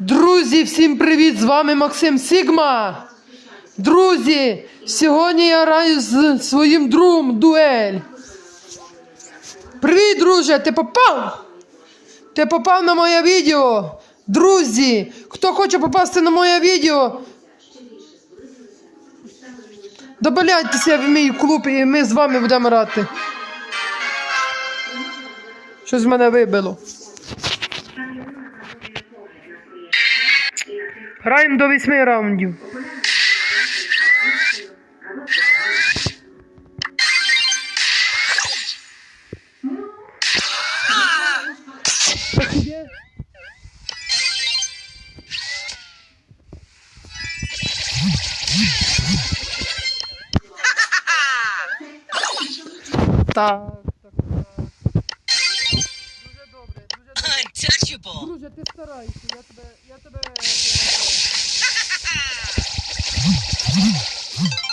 Друзі, всім привіт! З вами Максим Сігма. Друзі, сьогодні я граю з своїм другом дуель. Привіт, друже! Ти попав? Ти попав на моє відео. Друзі, хто хоче попасти на моє відео? Добавляйтеся в мій клуб і ми з вами будемо грати. Щось мене вибило. Граємо до восьми раундів. Так, Untouchable. Друже, ти старайся, я тебе, я тебе.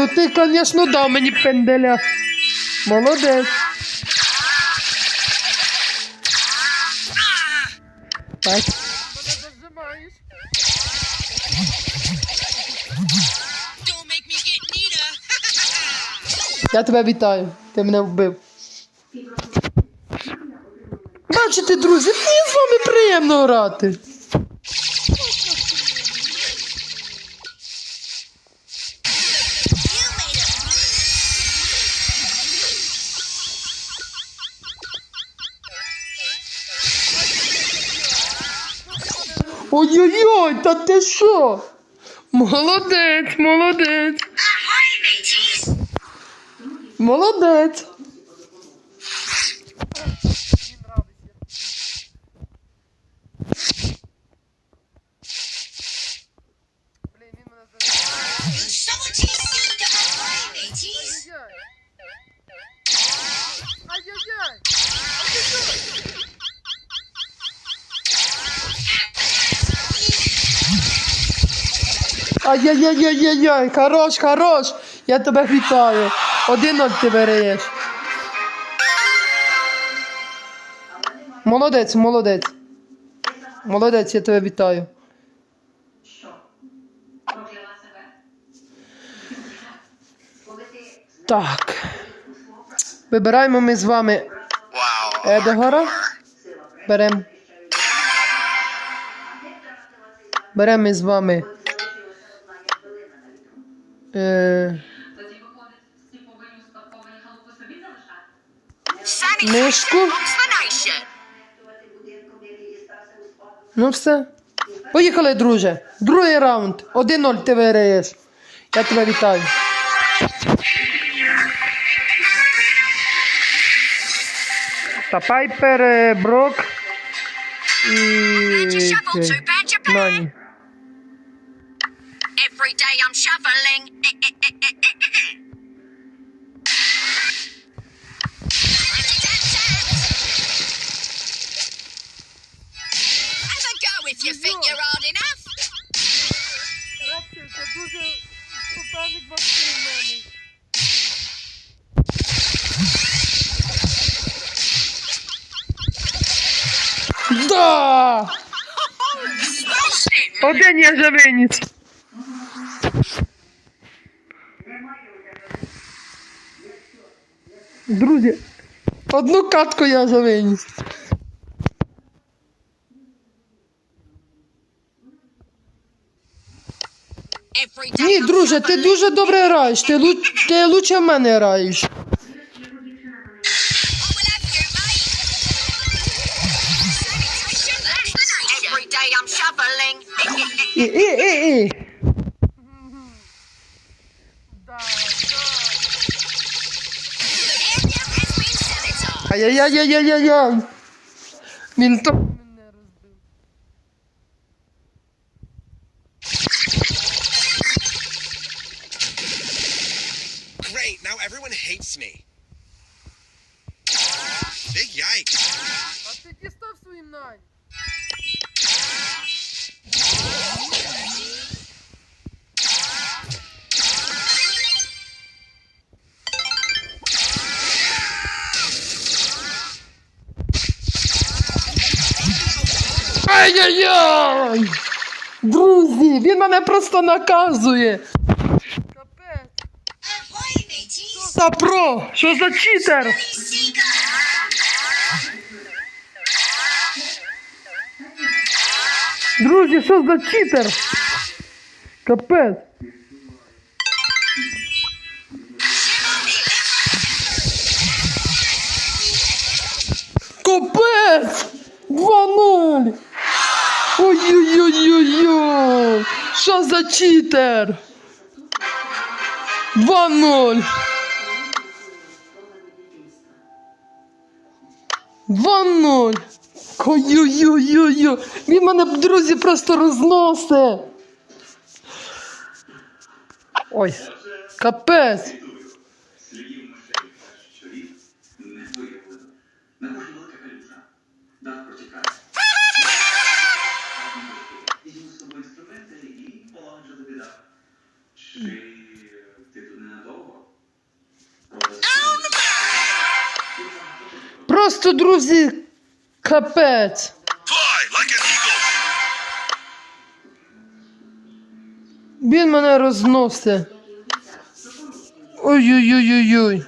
Ну ти, звісно, дав мені пенделя. Молодець. Так. Я тебе вітаю. Ти мене вбив. Бачите, друзі, мені з вами приємно грати. Ой-ой-ой, та ти що? Молодець, молодець. Молодець. Ай-яй-яй-яй-яй, хорош, хорош. Я тебе вітаю. Один от ти береш. Молодець, молодець. Молодець, я тебе вітаю. Так. Вибираємо ми з вами Едгара. Беремо. Беремо ми з вами. Мишку. the nation. Ну все. Поїхали, друже. Другий раунд. 1-0 ти виграєш. Я тебе вітаю. Та Пайпер, е, Брок і... And if you think you're hard enough. Це дуже суперник важкий мене. Да! Один я вже виніс. Друзі, одну катку я вже виніс. Ні, друже, ти дуже добре граєш. Ти, лу... ти лучше в мене граєш. І, і, і, і. Area has been sanitized. Ай-яй-яй-яй-яй-яй. Він то. Ай-яй-яй! Друзі, він мене просто наказує. Капець. За про? Що за читер? Друзі, що за читер? Капець. Капець! 2-0! Ой-ой-ой-ой-ой! Що за читер? 2-0! 2-0! Ой-ой-ой-ой-ой! Він мене, друзі, просто розносить! Ой, капець! Чи ти тут ненадовго? Просто, друзі, капець! Він мене розносить. Ой-ой-ой-ой-ой.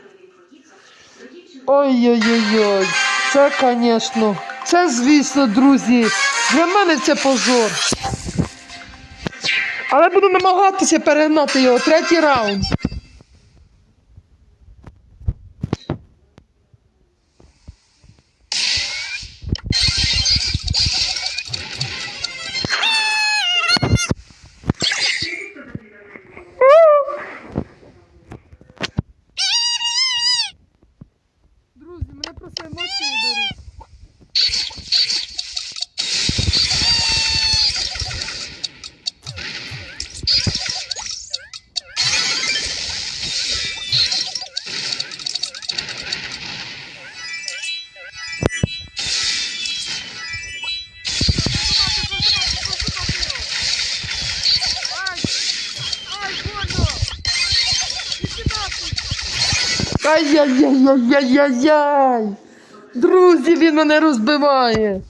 Ой-ой-ой-ой. Це, звісно. Це, звісно, друзі. Для мене це позор. Але буду намагатися перегнати його. Третій раунд. Ай-яй-яй-яй-яй-яй! Друзі, він мене розбиває.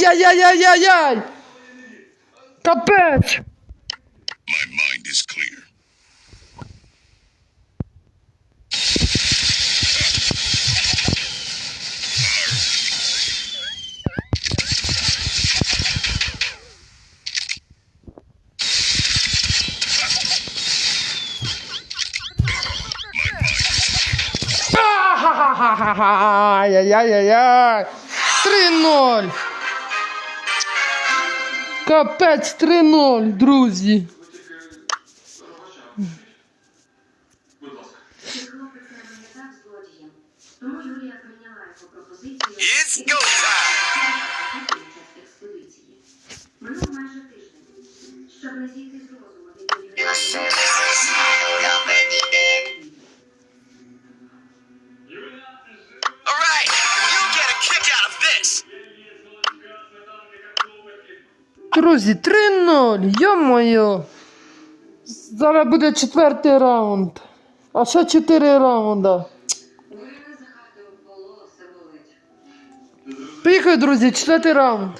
Ай-яй-яй-яй-яй! Капець! My mind is clear. Ай-яй-яй-яй! 3-0! Капець 3-0, друзі! It's go time! Минув майже тиждень. Щоб не зійти з розуму від Друзі, 3-0, йо-моє. Зараз буде четвертий раунд. А ще чотири раунда. Поїхали, друзі, четвертий раунд.